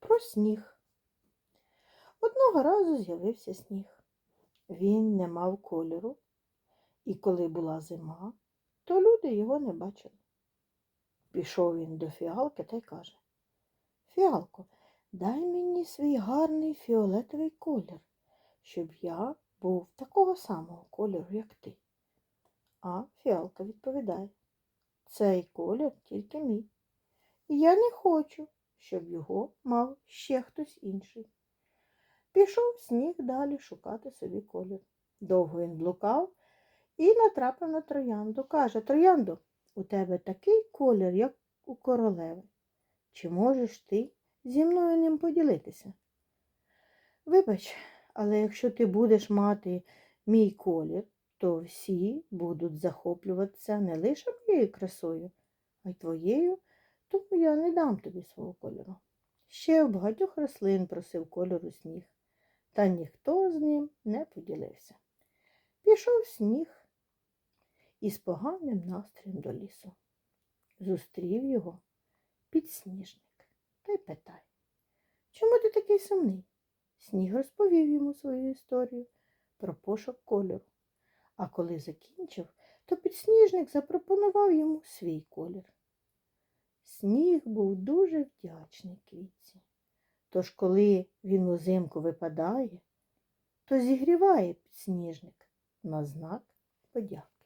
про сніг. Одного разу з'явився сніг. Він не мав кольору, і коли була зима, то люди його не бачили. Пішов він до фіалки та й каже Фіалко, дай мені свій гарний фіолетовий колір, щоб я був такого самого кольору, як ти. А фіалка відповідає Цей колір тільки мій. Я не хочу, щоб його мав ще хтось інший. Пішов сніг далі шукати собі колір. Довго він блукав і натрапив на троянду. Каже Троянду, у тебе такий колір, як у королеви. Чи можеш ти зі мною ним поділитися? Вибач, але якщо ти будеш мати мій колір, то всі будуть захоплюватися не лише моєю красою, а й твоєю, тому я не дам тобі свого кольору. Ще в багатьох рослин просив кольору сніг, та ніхто з ним не поділився. Пішов сніг із поганим настроєм до лісу. Зустрів його підсніжник та й питає, чому ти такий сумний? Сніг розповів йому свою історію про пошук кольору. А коли закінчив, то підсніжник запропонував йому свій колір. Сніг був дуже вдячний квітці. Тож, коли він узимку випадає, то зігріває підсніжник на знак подяки.